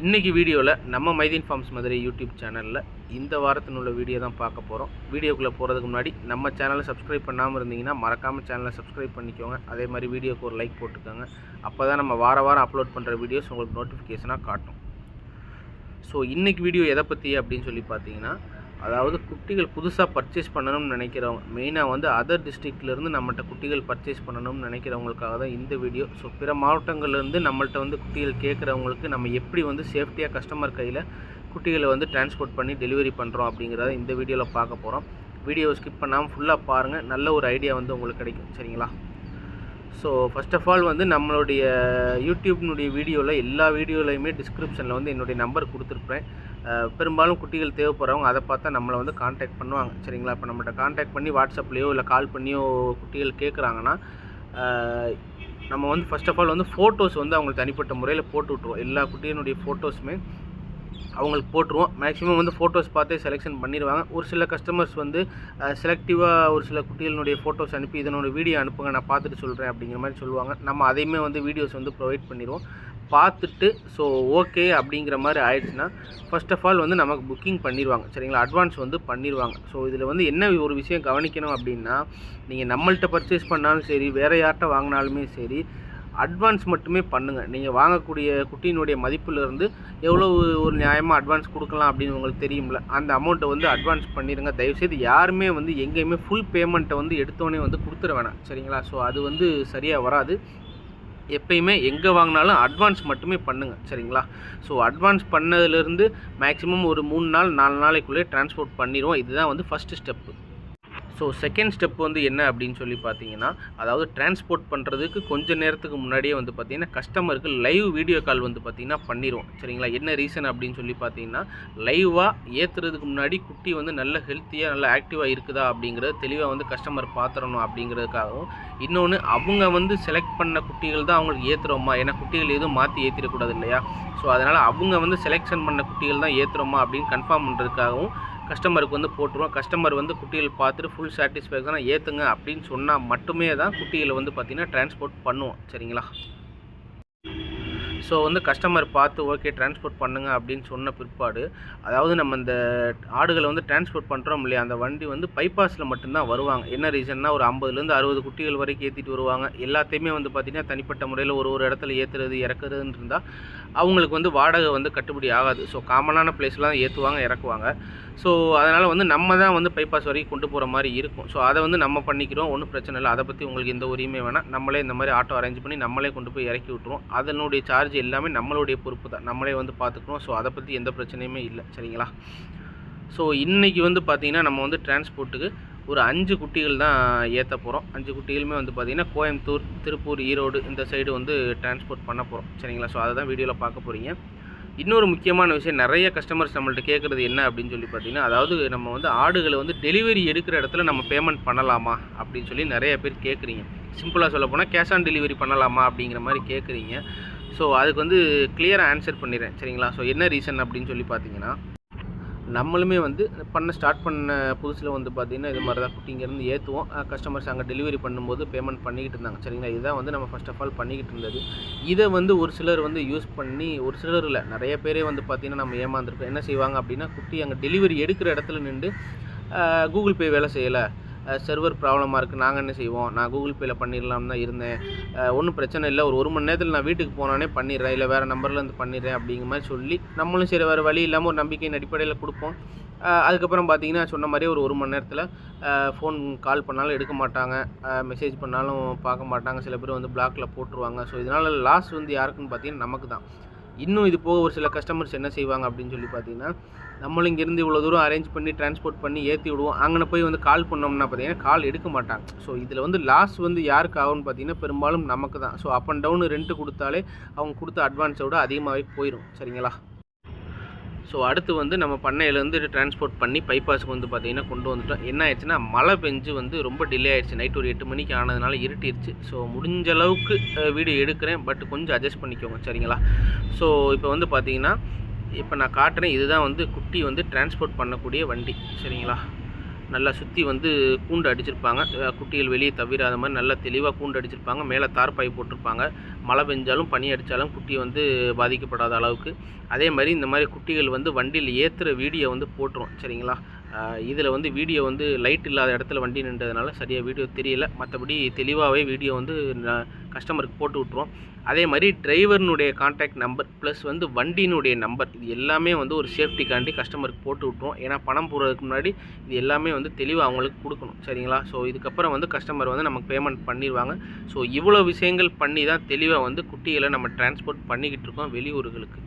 இன்றைக்கி வீடியோவில் நம்ம மைதீன் ஃபார்ம்ஸ் மதுரை யூடியூப் சேனலில் இந்த வாரத்தில் உள்ள வீடியோ தான் பார்க்க போகிறோம் வீடியோக்குள்ளே போகிறதுக்கு முன்னாடி நம்ம சேனலை சப்ஸ்கிரைப் பண்ணாமல் இருந்தீங்கன்னா மறக்காமல் சேனலை சப்ஸ்கிரைப் பண்ணிக்கோங்க. அதே மாதிரி வீடியோக்கு ஒரு லைக் போட்டுக்கோங்க. அப்போ தான் நம்ம வார வாரம் அப்லோட் பண்ணுற வீடியோஸ் உங்களுக்கு நோட்டிஃபிகேஷனாக காட்டும். ஸோ இன்றைக்கி வீடியோ எதை பற்றி அப்படின்னு சொல்லி பார்த்தீங்கன்னா அதாவது குட்டிகள் புதுசாக பர்ச்சேஸ் பண்ணணும்னு நினைக்கிறவங்க மெயினாக வந்து அதர் டிஸ்ட்ரிக்ட்லேருந்து நம்மகிட்ட குட்டிகள் பர்ச்சேஸ் பண்ணணும்னு நினைக்கிறவங்களுக்காக தான் இந்த வீடியோ ஸோ பிற மாவட்டங்கள்லேருந்து நம்மள்ட்ட வந்து குட்டிகள் கேட்குறவங்களுக்கு நம்ம எப்படி வந்து சேஃப்டியாக கஸ்டமர் கையில் குட்டிகளை வந்து டிரான்ஸ்போர்ட் பண்ணி டெலிவரி பண்ணுறோம் அப்படிங்கிறத இந்த வீடியோவில் பார்க்க போகிறோம் வீடியோவை ஸ்கிப் பண்ணாமல் ஃபுல்லாக பாருங்கள் நல்ல ஒரு ஐடியா வந்து உங்களுக்கு கிடைக்கும். சரிங்களா? ஸோ ஃபஸ்ட் ஆஃப் ஆல் வந்து நம்மளுடைய யூடியூப்னுடைய வீடியோவில் எல்லா வீடியோலையுமே டிஸ்கிரிப்ஷனில் வந்து என்னுடைய நம்பர் கொடுத்துருப்பேன் பெரும்பாலும் குட்டிகள் தேவைப்படுறவங்க அதை பார்த்தா நம்மளை வந்து காண்டாக்ட் பண்ணுவாங்க. சரிங்களா? இப்போ நம்மகிட்ட காண்டாக்ட் பண்ணி வாட்ஸ்அப்லேயோ இல்லை கால் பண்ணியோ குட்டிகள் கேட்குறாங்கன்னா நம்ம வந்து ஃபஸ்ட் ஆஃப் ஆல் வந்து ஃபோட்டோஸ் வந்து அவங்களுக்கு தனிப்பட்ட முறையில் போட்டு விட்ருவோம் எல்லா குட்டியினுடைய ஃபோட்டோஸுமே அவங்களுக்கு போட்டுருவோம். மேக்ஸிமம் வந்து ஃபோட்டோஸ் பார்த்தே செலெக்ஷன் பண்ணிடுவாங்க. ஒரு சில கஸ்டமர்ஸ் வந்து செலக்டிவாக ஒரு சில குட்டிகளினுடைய ஃபோட்டோஸ் அனுப்பி இதனோட வீடியோ அனுப்புங்க நான் பார்த்துட்டு சொல்கிறேன் அப்படிங்கிற மாதிரி சொல்லுவாங்க. நம்ம அதையுமே வந்து வீடியோஸ் வந்து ப்ரொவைட் பண்ணிடுவோம். பார்த்துட்டு ஸோ ஓகே அப்படிங்கிற மாதிரி ஆயிடுச்சுன்னா ஃபர்ஸ்ட் ஆஃப் ஆல் வந்து நமக்கு புக்கிங் பண்ணிடுவாங்க சரிங்களா? அட்வான்ஸ் வந்து பண்ணிடுவாங்க ஸோ இதில் வந்து என்ன ஒரு விஷயம் கவனிக்கணும் அப்படின்னா நீங்கள் நம்மள்ட்ட பர்ச்சேஸ் பண்ணாலும் சரி வேறு யார்கிட்ட வாங்கினாலுமே சரி அட்வான்ஸ் மட்டுமே பண்ணுங்கள் நீங்கள் வாங்கக்கூடிய குட்டியினுடைய மதிப்பிலிருந்து எவ்வளோ ஒரு நியாயமாக அட்வான்ஸ் கொடுக்கலாம் அப்படின்னு உங்களுக்கு தெரியும்ல அந்த அமௌண்ட்டை வந்து அட்வான்ஸ் பண்ணிடுங்க தயவுசெய்து யாருமே வந்து எங்கேயுமே ஃபுல் பேமெண்ட்டை வந்து எடுத்தோடனே வந்து கொடுத்துட வேணாம். சரிங்களா? ஸோ அது வந்து சரியாக வராது. எப்பயுமே எங்கே வாங்கினாலும் அட்வான்ஸ் மட்டுமே பண்ணுங்கள் சரிங்களா? ஸோ அட்வான்ஸ் பண்ணதுலேருந்து மேக்ஸிமம் ஒரு மூணு நாள் நாலு நாளைக்குள்ளே டிரான்ஸ்போர்ட் பண்ணிடுவோம். இதுதான் வந்து first step so second step வந்து என்ன அப்படின்னு சொல்லி பார்த்தீங்கன்னா அதாவது டிரான்ஸ்போர்ட் பண்ணுறதுக்கு கொஞ்ச நேரத்துக்கு முன்னாடியே வந்து பார்த்தீங்கன்னா கஸ்டமருக்கு லைவ் வீடியோ கால் வந்து பார்த்தீங்கன்னா பண்ணிடுவோம் சரிங்களா? என்ன ரீசன் அப்படின்னு சொல்லி பார்த்தீங்கன்னா லைவாக ஏற்றுறதுக்கு முன்னாடி குட்டி வந்து நல்ல ஹெல்த்தியாக நல்ல ஆக்டிவாக இருக்குதா அப்படிங்கிறத தெளிவாக வந்து கஸ்டமர் பார்த்துடணும் அப்படிங்கிறதுக்காகவும். இன்னொன்று அவங்க வந்து செலக்ட் பண்ண குட்டிகள் தான் அவங்களுக்கு ஏற்றுறோமா ஏன்னா குட்டிகள் எதுவும் மாற்றி ஏற்றிடக்கூடாது இல்லையா? ஸோ அதனால் அவங்க வந்து செலெக்ஷன் பண்ண குட்டிகள் தான் ஏற்றுறோமா அப்படின்னு கன்ஃபார்ம் பண்ணுறதுக்காகவும் கஸ்டமருக்கு வந்து போட்டுருவோம். கஸ்டமர் வந்து குட்டியில் பார்த்துட்டு ஃபுல் சாட்டிஸ்ஃபேக்ஷனாக ஏற்றுங்க அப்படின்னு சொன்னால் மட்டுமே தான் குட்டியில் வந்து பார்த்திங்கன்னா டிரான்ஸ்போர்ட் பண்ணுவோம். சரிங்களா? ஸோ வந்து கஸ்டமர் பார்த்து ஓகே டிரான்ஸ்போர்ட் பண்ணுங்க அப்படின்னு சொன்ன பிற்பாடு அதாவது நம்ம இந்த ஆடுகளை வந்து டிரான்ஸ்போர்ட் பண்ணுறோம் இல்லையா அந்த வண்டி வந்து பைபாஸில் மட்டும்தான் வருவாங்க. என்ன ரீசன்னா ஒரு ஐம்பதுலேருந்து அறுபது குட்டிகள் வரைக்கும் ஏற்றிட்டு வருவாங்க. எல்லாத்தையுமே வந்து பார்த்திங்கன்னா தனிப்பட்ட முறையில் ஒரு ஒரு இடத்துல ஏற்றுறது இறக்குறதுன்னு இருந்தால் அவங்களுக்கு வந்து வாடகை வந்து கட்டுப்படி ஆகாது. ஸோ காமனான பிளேஸ்லாம் ஏற்றுவாங்க இறக்குவாங்க. ஸோ அதனால் வந்து நம்ம தான் வந்து பைபாஸ் வரைக்கும் கொண்டு போகிற மாதிரி இருக்கும். ஸோ அதை வந்து நம்ம பண்ணிக்கிறோம் ஒன்றும் பிரச்சனை இல்லை. அதை பற்றி உங்களுக்கு எந்த உரிமை வேணாம். நம்மளே இந்த மாதிரி ஆட்டோ அரேஞ்ச் பண்ணி நம்மளே கொண்டு போய் இறக்கி விட்ருவோம் அதனுடைய சார்ஜ் எல்லாமே நம்மளுடைய பொறுப்பு தான். நம்மளே வந்து பார்த்துக்கணும். ஸோ அதை பற்றி எந்த பிரச்சனையுமே இல்லை. சரிங்களா? ஸோ இன்றைக்கி வந்து பார்த்திங்கன்னா நம்ம வந்து டிரான்ஸ்போர்ட்டுக்கு ஒரு அஞ்சு குட்டிகள் தான் ஏற்ற போகிறோம் அஞ்சு குட்டிகளுமே வந்து பார்த்திங்கன்னா கோயம்புத்தூர் திருப்பூர் ஈரோடு இந்த சைடு வந்து டிரான்ஸ்போர்ட் பண்ண போகிறோம் சரிங்களா? ஸோ அதை தான் வீடியோவில் பார்க்க போகிறீங்க இன்னொரு முக்கியமான விஷயம் நிறைய கஸ்டமர்ஸ் நம்மள்ட்ட கேட்குறது என்ன அப்படின்னு சொல்லி பார்த்தீங்கன்னா அதாவது நம்ம வந்து ஆடுகளை வந்து டெலிவரி எடுக்கிற இடத்துல நம்ம பேமெண்ட் பண்ணலாமா அப்படின்னு சொல்லி நிறைய பேர் கேட்குறீங்க. சிம்பிளாக சொல்ல போனால் கேஷ் ஆன் டெலிவரி பண்ணலாமா அப்படிங்கிற மாதிரி கேட்குறீங்க. ஸோ அதுக்கு வந்து கிளியராக ஆன்சர் பண்ணிடுறேன் சரிங்களா? ஸோ என்ன ரீசன் அப்படின்னு சொல்லி பார்த்தீங்கன்னா நம்மளுமே வந்து பண்ண ஸ்டார்ட் பண்ண புதுசில் வந்து பார்த்திங்கன்னா இது மாதிரி தான் குட்டிங்கேருந்து ஏற்றுவோம் கஸ்டமர்ஸ் அங்கே டெலிவரி பண்ணும்போது பேமெண்ட் பண்ணிக்கிட்டு இருந்தாங்க சரிங்களா? இதுதான் வந்து நம்ம ஃபஸ்ட் ஆஃப் ஆல் பண்ணிக்கிட்டு இருந்தது. இதை வந்து ஒரு சிலர் வந்து யூஸ் பண்ணி ஒரு சிலர் இல்லை நிறைய பேரே வந்து பார்த்திங்கன்னா நம்ம ஏமாந்துருக்கோம். என்ன செய்வாங்க அப்படின்னா குட்டி அங்கே டெலிவரி எடுக்கிற இடத்துல நின்று கூகுள் பே வேலை செய்யலை. சர்வர் ப்ராப்ளமாக இருக்குது நாங்கள் என்ன செய்வோம்? நான் கூகுள் பேயில் பண்ணிடலாம்னு தான் இருந்தேன். ஒன்றும் பிரச்சனை இல்லை. ஒரு ஒரு மணி நேரத்தில் நான் வீட்டுக்கு போனானே பண்ணிடுறேன் இல்லை வேறு நம்பர்லேருந்து பண்ணிடுறேன் அப்படிங்கிற மாதிரி சொல்லி நம்மளும் சரி வேறு வழி இல்லாமல் ஒரு நம்பிக்கையின் அடிப்படையில் கொடுப்போம். அதுக்கப்புறம் பார்த்தீங்கன்னா சொன்ன மாதிரியே ஒரு ஒரு மணி நேரத்தில் ஃபோன் கால் பண்ணாலும் எடுக்க மாட்டாங்க. மெசேஜ் பண்ணாலும் பார்க்க மாட்டாங்க. சில பேர் வந்து பிளாக்கில் போட்டுருவாங்க. ஸோ இதனால் லாஸ் வந்து யாருக்குன்னு பார்த்தீங்கன்னா நமக்கு தான். இன்னும் இது போக ஒரு சில கஸ்டமர்ஸ் என்ன செய்வாங்க அப்படின்னு சொல்லி பார்த்தீங்கன்னா நம்மளும் இங்கேருந்து இவ்வளோ தூரம் அரேஞ்ச் பண்ணி டிரான்ஸ்போர்ட் பண்ணி ஏற்றி விடுவோம். அங்கே போய் வந்து கால் பண்ணோம்னா பார்த்தீங்கன்னா கால் எடுக்க மாட்டாங்க. ஸோ இதில் வந்து லாஸ் வந்து யாருக்கு ஆகும்னு பார்த்தீங்கன்னா பெரும்பாலும் நமக்கு தான். So up and down rent கொடுத்தாலே அவங்க கொடுத்த அட்வான்ஸை விட அதிகமாகவே போயிடும் சரிங்களா? ஸோ அடுத்து வந்து நம்ம பண்ணையிலேருந்து டிரான்ஸ்போர்ட் பண்ணி பைபாஸுக்கு வந்து பார்த்திங்கன்னா கொண்டு வந்துட்டோம். என்ன ஆயிடுச்சுன்னா மழை பெஞ்சு வந்து ரொம்ப டிலே ஆயிடுச்சு. நைட் ஒரு எட்டு மணிக்கு ஆனதுனால இருட்டிடுச்சு ஸோ முடிஞ்ச அளவுக்கு வீடியோ எடுக்கிறேன். பட் கொஞ்சம் அட்ஜஸ்ட் பண்ணிக்கோங்க சரிங்களா? ஸோ இப்போ வந்து பார்த்திங்கன்னா இப்போ நான் காட்டுறேன். இதுதான் வந்து குட்டி வந்து டிரான்ஸ்போர்ட் பண்ணக்கூடிய வண்டி சரிங்களா? நல்லா சுற்றி வந்து கூண்டு அடிச்சிருப்பாங்க. குட்டிகள் வெளியே தவிராத மாதிரி நல்லா தெளிவாக கூண்டு அடிச்சிருப்பாங்க. மேலே தார்பாய் போட்டிருப்பாங்க. மழை பெஞ்சாலும் பனி அடித்தாலும் குட்டி வந்து பாதிக்கப்படாத அளவுக்கு. அதே மாதிரி இந்த மாதிரி குட்டிகள் வந்து வண்டியில் ஏற்றுற வீடியோ வந்து போட்டுரும். சரிங்களா? இதில் வந்து வீடியோ வந்து லைட் இல்லாத இடத்துல வண்டி நின்றதுனால சரியாக வீடியோ தெரியல. மற்றபடி தெளிவாகவே வீடியோ வந்து கஸ்டமருக்கு போட்டு விட்ருவோம் அதே மாதிரி டிரைவர்னுடைய கான்டாக்ட் நம்பர் ப்ளஸ் வந்து வண்டியினுடைய நம்பர் இது எல்லாமே வந்து ஒரு சேஃப்டிக்காண்டி கஸ்டமருக்கு போட்டு விட்ருவோம் ஏன்னா பணம் போடுறதுக்கு முன்னாடி இது எல்லாமே வந்து தெளிவாக அவங்களுக்கு கொடுக்கணும். சரிங்களா? ஸோ இதுக்கப்புறம் வந்து கஸ்டமர் வந்து நமக்கு பேமெண்ட் பண்ணிடுவாங்க ஸோ இவ்வளோ விஷயங்கள் பண்ணி தான் தெளிவாக வந்து குட்டிகளை நம்ம டிரான்ஸ்போர்ட் பண்ணிக்கிட்டு இருக்கோம் வெளியூர்களுக்கு.